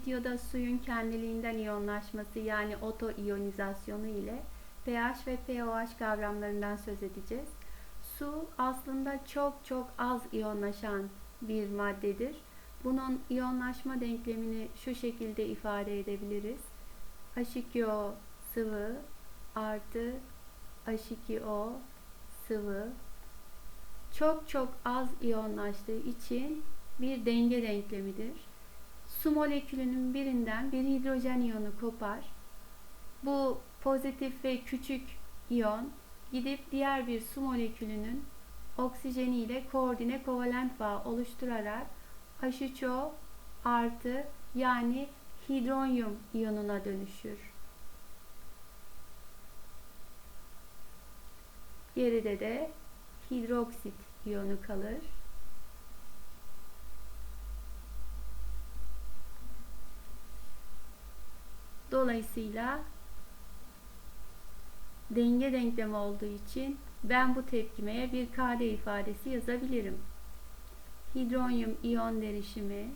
videoda suyun kendiliğinden iyonlaşması yani oto iyonizasyonu ile pH ve pOH kavramlarından söz edeceğiz. Su aslında çok çok az iyonlaşan bir maddedir. Bunun iyonlaşma denklemini şu şekilde ifade edebiliriz. H2O sıvı artı H2O sıvı çok çok az iyonlaştığı için bir denge denklemidir. Su molekülünün birinden bir hidrojen iyonu kopar. Bu pozitif ve küçük iyon gidip diğer bir su molekülünün oksijeni ile koordine kovalent bağ oluşturarak H3O artı yani hidronyum iyonuna dönüşür. Geride de hidroksit iyonu kalır. Dolayısıyla denge denklemi olduğu için ben bu tepkimeye bir KD ifadesi yazabilirim. Hidronyum iyon derişimi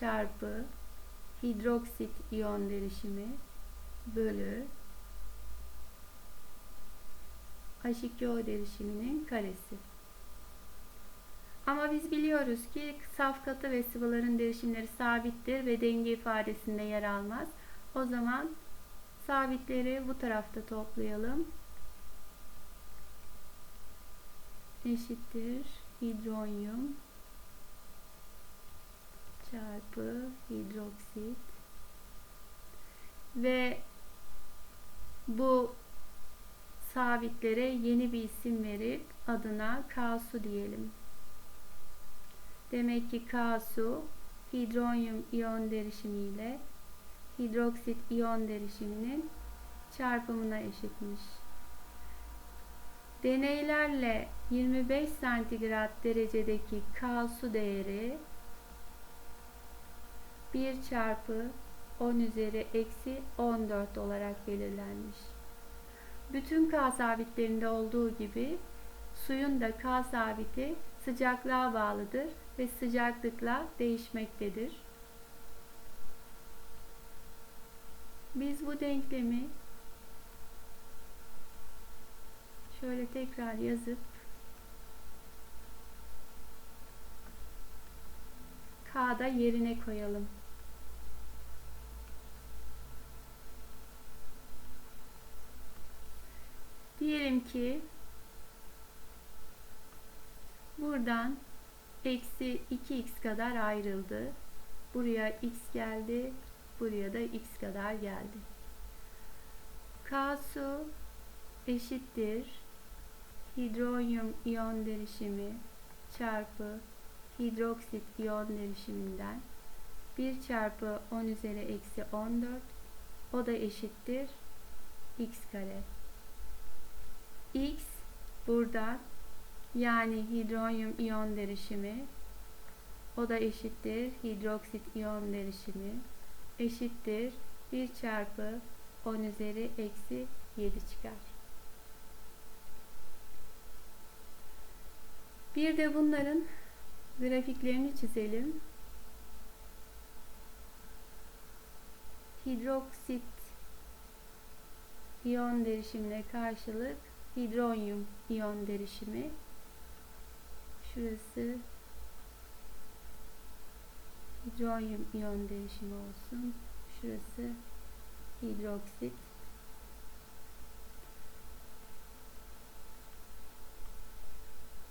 çarpı hidroksit iyon derişimi bölü H2O derişiminin karesi. Ama biz biliyoruz ki saf katı ve sıvıların derişimleri sabittir ve denge ifadesinde yer almaz. O zaman sabitleri bu tarafta toplayalım. Eşittir hidronyum çarpı hidroksit ve bu sabitlere yeni bir isim verip adına K su diyelim. Demek ki K su hidronyum iyon derişimi ile hidroksit iyon derişiminin çarpımına eşitmiş. Deneylerle 25 santigrat derecedeki K su değeri 1 çarpı 10 üzeri eksi 14 olarak belirlenmiş. Bütün K sabitlerinde olduğu gibi suyun da K sabiti sıcaklığa bağlıdır ve sıcaklıkla değişmektedir. Biz bu denklemi şöyle tekrar yazıp K'da yerine koyalım. Diyelim ki buradan eksi 2x kadar ayrıldı. Buraya x geldi. Buraya da x kadar geldi. K su eşittir. Hidronyum iyon derişimi çarpı hidroksit iyon derişiminden 1 çarpı 10 üzeri eksi 14 o da eşittir x kare. x burada yani hidronyum iyon derişimi o da eşittir hidroksit iyon derişimi eşittir 1 çarpı 10 üzeri eksi 7 çıkar. Bir de bunların grafiklerini çizelim. Hidroksit iyon derişimine karşılık hidronyum iyon derişimi. Şurası hidronyum iyon derişimi olsun. Şurası hidroksit.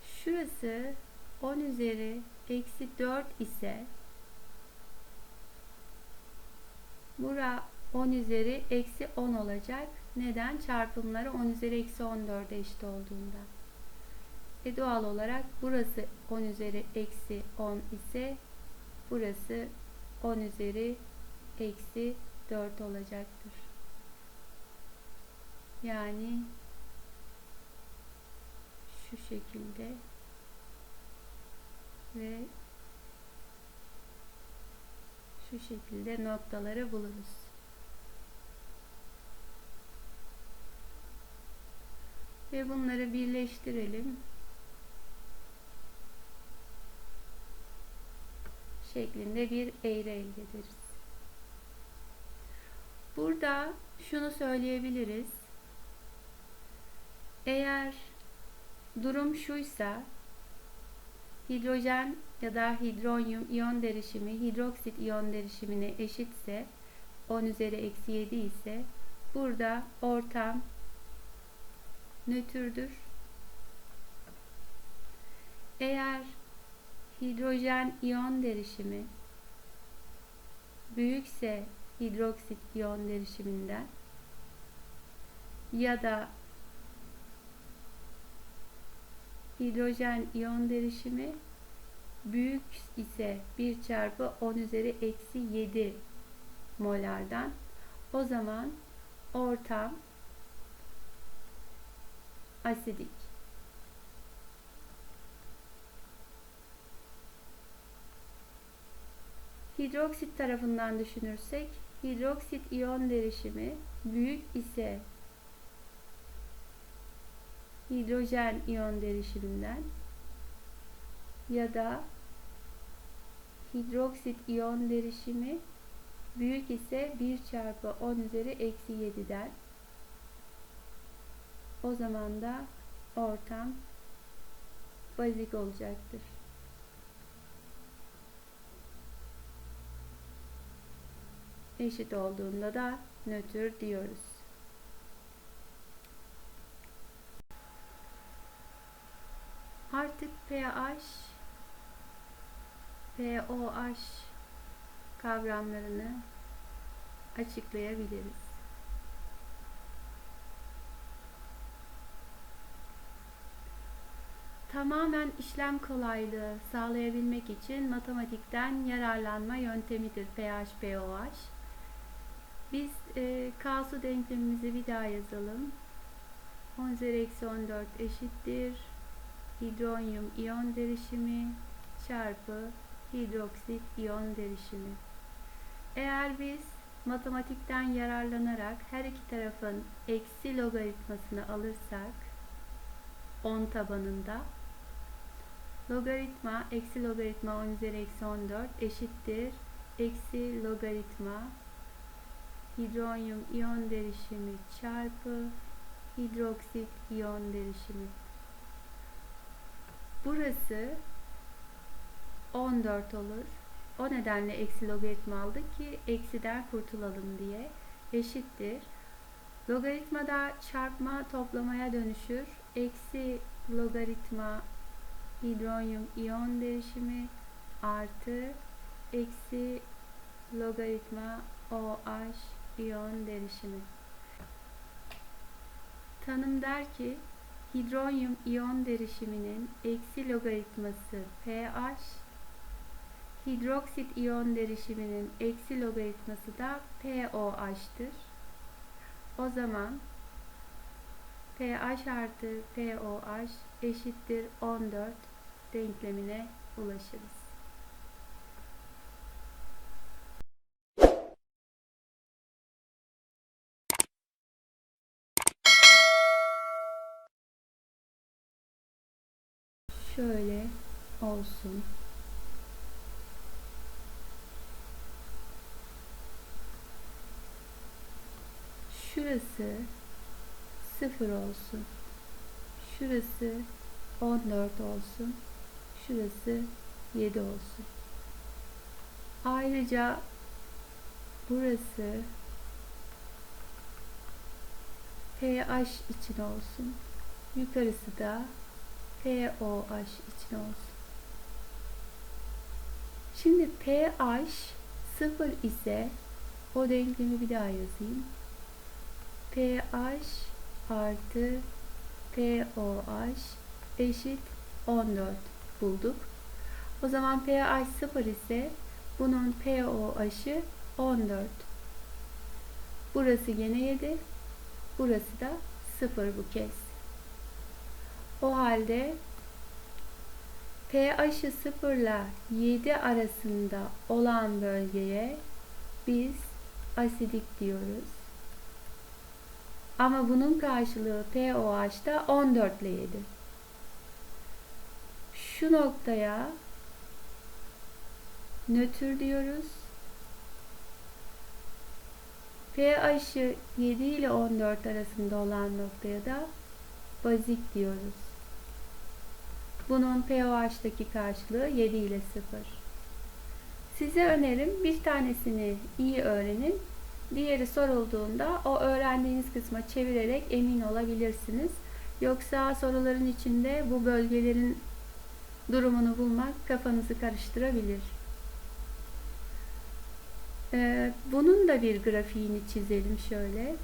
Şurası 10 üzeri eksi 4 ise bura 10 üzeri eksi 10 olacak. Neden? Çarpımları 10 üzeri eksi 14'e eşit olduğunda. E doğal olarak burası 10 üzeri eksi 10 ise burası 10 üzeri eksi 4 olacaktır. Yani şu şekilde ve şu şekilde noktaları buluruz. Ve bunları birleştirelim. Şeklinde bir eğri elde ederiz. Burada şunu söyleyebiliriz. Eğer durum şuysa hidrojen ya da hidronyum iyon derişimi hidroksit iyon derişimine eşitse 10 üzeri eksi 7 ise burada ortam nötrdür. Eğer hidrojen iyon derişimi büyükse hidroksit iyon derişiminden ya da hidrojen iyon derişimi büyük ise 1 çarpı 10 üzeri eksi 7 molardan o zaman ortam asidik. Hidroksit tarafından düşünürsek hidroksit iyon derişimi büyük ise hidrojen iyon derişiminden ya da hidroksit iyon derişimi büyük ise 1 çarpı 10 üzeri eksi 7'den o zaman da ortam bazik olacaktır. Eşit olduğunda da nötr diyoruz. Artık pH, pOH kavramlarını açıklayabiliriz. Tamamen işlem kolaylığı sağlayabilmek için matematikten yararlanma yöntemidir pH, pOH. Biz e, K su denklemimizi bir daha yazalım. 10 üzeri eksi 14 eşittir. Hidronyum iyon derişimi çarpı hidroksit iyon derişimi. Eğer biz matematikten yararlanarak her iki tarafın eksi logaritmasını alırsak 10 tabanında logaritma eksi logaritma 10 üzeri eksi 14 eşittir eksi logaritma hidronyum iyon derişimi çarpı hidroksit iyon derişimi. Burası 14 olur. O nedenle eksi logaritma aldık ki eksiden kurtulalım diye. Eşittir. Logaritmada çarpma toplamaya dönüşür. Eksi logaritma hidronyum iyon derişimi artı eksi logaritma OH iyon derişimi. Tanım der ki hidronyum iyon derişiminin eksi logaritması pH hidroksit iyon derişiminin eksi logaritması da pOH'tır. O zaman pH artı pOH eşittir 14 denklemine ulaşırız. Şöyle olsun. Şurası 0 olsun. Şurası 14 olsun. Şurası 7 olsun. Ayrıca burası pH için olsun. Yukarısı da pOH için olsun. Şimdi pH 0 ise o denklemi bir daha yazayım pH artı pOH eşit 14 bulduk. O zaman pH 0 ise bunun pOH'ı 14. Burası yine 7. Burası da 0 bu kez. O halde pH'ı 0 ile 7 arasında olan bölgeye biz asidik diyoruz. Ama bunun karşılığı POH'da 14 ile 7. Şu noktaya nötr diyoruz. pH'ı 7 ile 14 arasında olan noktaya da bazik diyoruz. Bunun pOH'taki karşılığı 7 ile 0. Size önerim bir tanesini iyi öğrenin. Diğeri sorulduğunda o öğrendiğiniz kısma çevirerek emin olabilirsiniz. Yoksa soruların içinde bu bölgelerin durumunu bulmak kafanızı karıştırabilir. Ee, bunun da bir grafiğini çizelim şöyle.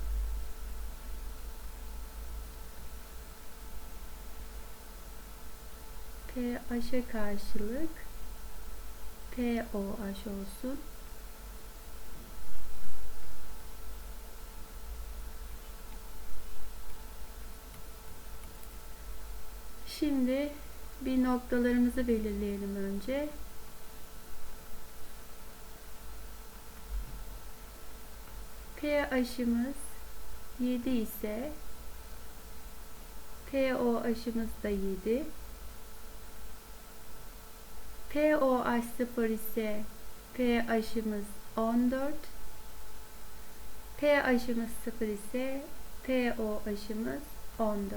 pH'e karşılık POH olsun. Şimdi bir noktalarımızı belirleyelim önce. pH'imiz 7 ise POH'ımız da 7. POH 0 ise pH'imiz 14. pH'imiz 0 ise POH'ımız 14.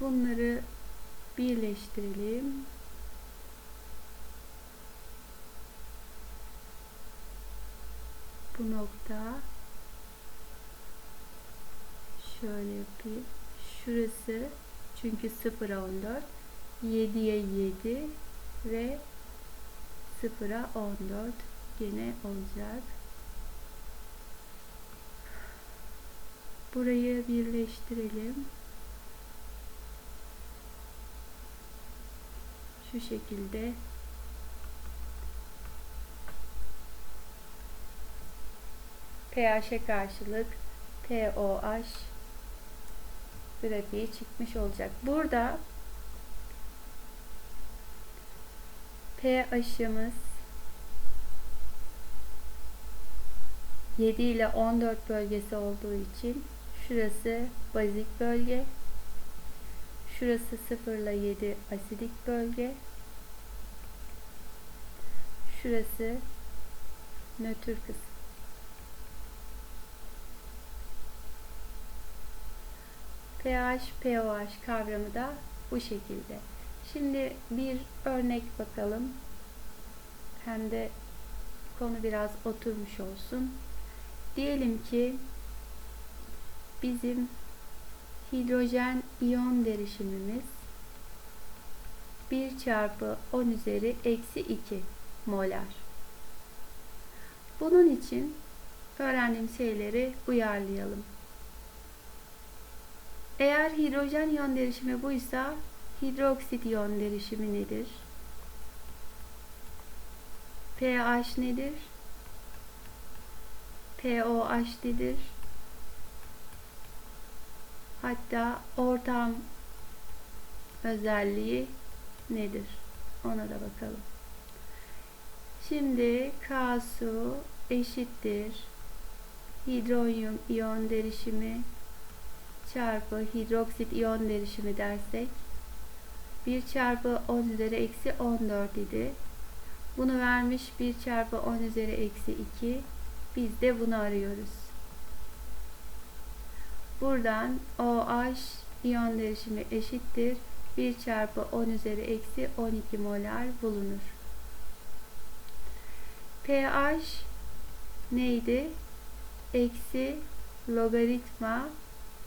Bunları birleştirelim. Bu nokta şöyle yapayım. Şurası çünkü 0'a 14 7'ye 7 ve 0'a 14 gene olacak. Burayı birleştirelim. Şu şekilde pH'e karşılık POH grafiği çıkmış olacak. Burada pH'ımız 7 ile 14 bölgesi olduğu için şurası bazik bölge şurası 0 ile 7 asidik bölge şurası nötr kısım pH, POH kavramı da bu şekilde. Şimdi bir örnek bakalım. Hem de konu biraz oturmuş olsun. Diyelim ki bizim hidrojen iyon derişimimiz 1 çarpı 10 üzeri eksi 2 molar. Bunun için öğrendiğim şeyleri uyarlayalım. Eğer hidrojen iyon derişimi buysa hidroksit iyon derişimi nedir? pH nedir? pOH nedir? Hatta ortam özelliği nedir? Ona da bakalım. Şimdi K su eşittir hidronyum iyon derişimi çarpı hidroksit iyon derişimi dersek 1 çarpı 10 üzeri eksi 14 idi. Bunu vermiş 1 çarpı 10 üzeri eksi 2. Biz de bunu arıyoruz. Buradan OH iyon derişimi eşittir. 1 çarpı 10 üzeri eksi 12 molar bulunur. pH neydi? Eksi logaritma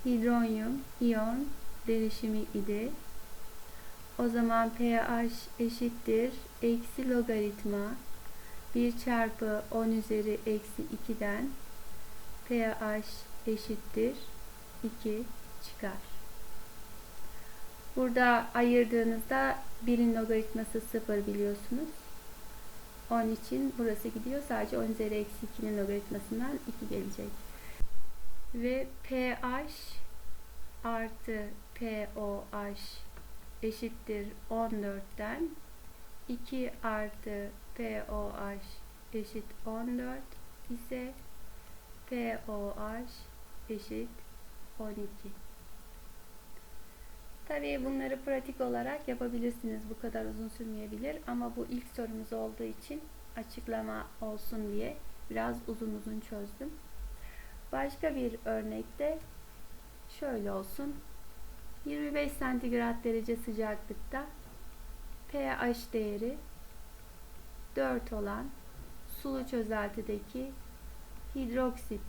hidronyum iyon derişimi idi. O zaman pH eşittir. Eksi logaritma 1 çarpı 10 üzeri eksi 2'den pH eşittir 2 çıkar. Burada ayırdığınızda 1'in logaritması 0 biliyorsunuz. Onun için burası gidiyor. Sadece 10 üzeri eksi 2'nin logaritmasından 2 gelecek. Ve pH artı POH eşittir 14'ten 2 artı POH eşit 14 ise POH eşit 12. Tabii bunları pratik olarak yapabilirsiniz. Bu kadar uzun sürmeyebilir ama bu ilk sorumuz olduğu için açıklama olsun diye biraz uzun uzun çözdüm. Başka bir örnekte şöyle olsun. 25 santigrat derece sıcaklıkta pH değeri 4 olan sulu çözeltideki hidroksit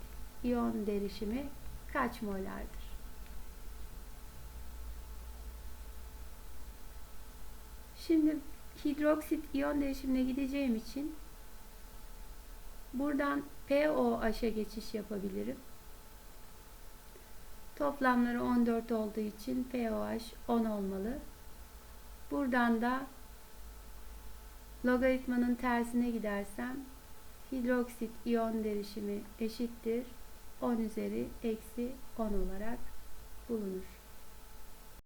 iyon derişimi kaç molardır? Şimdi hidroksit iyon derişimine gideceğim için buradan POH'a geçiş yapabilirim. Toplamları 14 olduğu için POH 10 olmalı. Buradan da logaritmanın tersine gidersem hidroksit iyon derişimi eşittir 10 üzeri eksi 10 olarak bulunur.